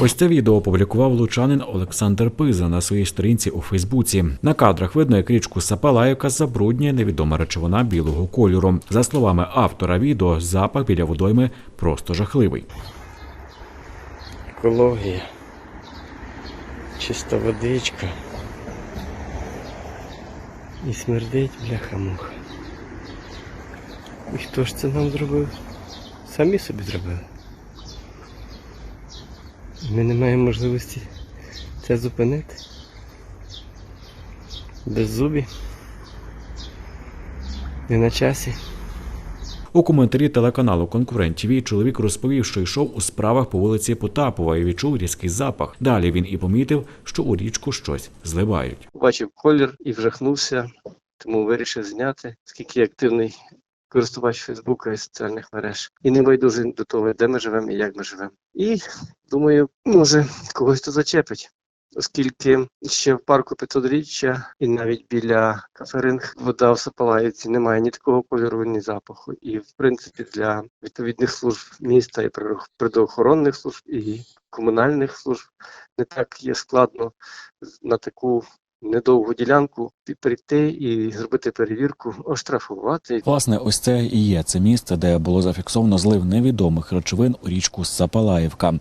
Ось це відео опублікував лучанин Олександр Пиза на своїй сторінці у Фейсбуці. На кадрах видно, як річку Сапалаївка забруднює невідома речовина білого кольору. За словами автора відео, запах біля водойми просто жахливий. екологія, чиста водичка. І смердить бляха-муха. І хто ж це нам зробив? Самі собі зробили. Ми не маємо можливості це зупинити. Без зубі. Не на часі. У коментарі телеканалу Конкурент ТВ чоловік розповів, що йшов у справах по вулиці Потапова і відчув різкий запах. Далі він і помітив, що у річку щось зливають. Побачив колір і вжахнувся, тому вирішив зняти, скільки активний користувач Фейсбука і соціальних мереж. І не байдужий до того, де ми живемо і як ми живемо. І думаю, може когось то зачепить. Оскільки ще в парку 500-річчя і навіть біля каферинг вода в Сапалаївці немає ні такого кольору, ні запаху. І в принципі для відповідних служб міста і природ- природоохоронних служб і комунальних служб не так є складно на таку недовгу ділянку прийти і зробити перевірку, оштрафувати. Власне, ось це і є це місце, де було зафіксовано злив невідомих речовин у річку Сапалаївка.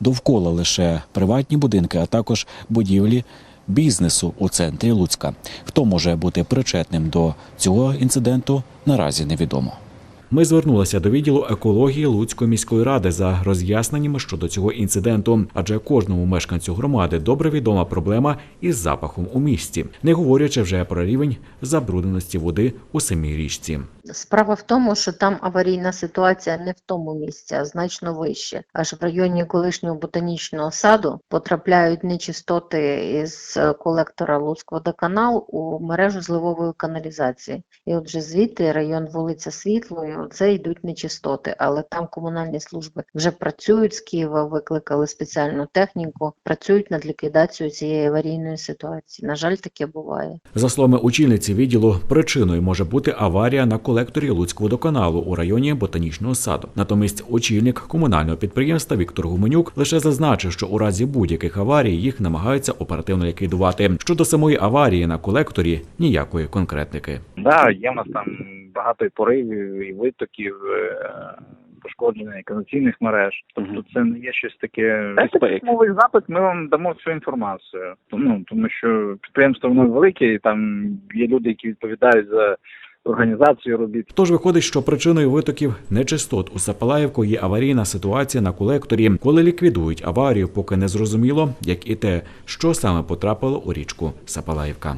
Довкола лише приватні будинки, а також будівлі бізнесу у центрі Луцька. Хто може бути причетним до цього інциденту, наразі невідомо. Ми звернулися до відділу екології Луцької міської ради за роз'ясненнями щодо цього інциденту, адже кожному мешканцю громади добре відома проблема із запахом у місті, не говорячи вже про рівень забрудненості води у самій річці. Справа в тому, що там аварійна ситуація не в тому місці, а значно вище. Аж в районі колишнього ботанічного саду потрапляють нечистоти із колектора Луцькводоканал у мережу зливової каналізації. І отже, звідти район вулиця Оце йдуть нечистоти. Але там комунальні служби вже працюють з Києва, викликали спеціальну техніку, працюють над ліквідацією цієї аварійної ситуації. На жаль, таке буває. За словами очільниці відділу, причиною може бути аварія на колекторі Луцького водоканалу у районі ботанічного саду. Натомість очільник комунального підприємства Віктор Гуменюк лише зазначив, що у разі будь-яких аварій їх намагаються оперативно ліквідувати. Щодо самої аварії на колекторі ніякої конкретники. Да, є в нас там багато і поривів, і витоків, е, пошкодження і каналізаційних мереж. Тобто це не є щось таке. Письмовий запит, ми вам дамо всю інформацію. Ну тому що підприємство воно велике, і там є люди, які відповідають за організацію робіт. Тож виходить, що причиною витоків нечистот у Сапалаївку є аварійна ситуація на колекторі. Коли ліквідують аварію, поки не зрозуміло, як і те, що саме потрапило у річку Сапалаївка.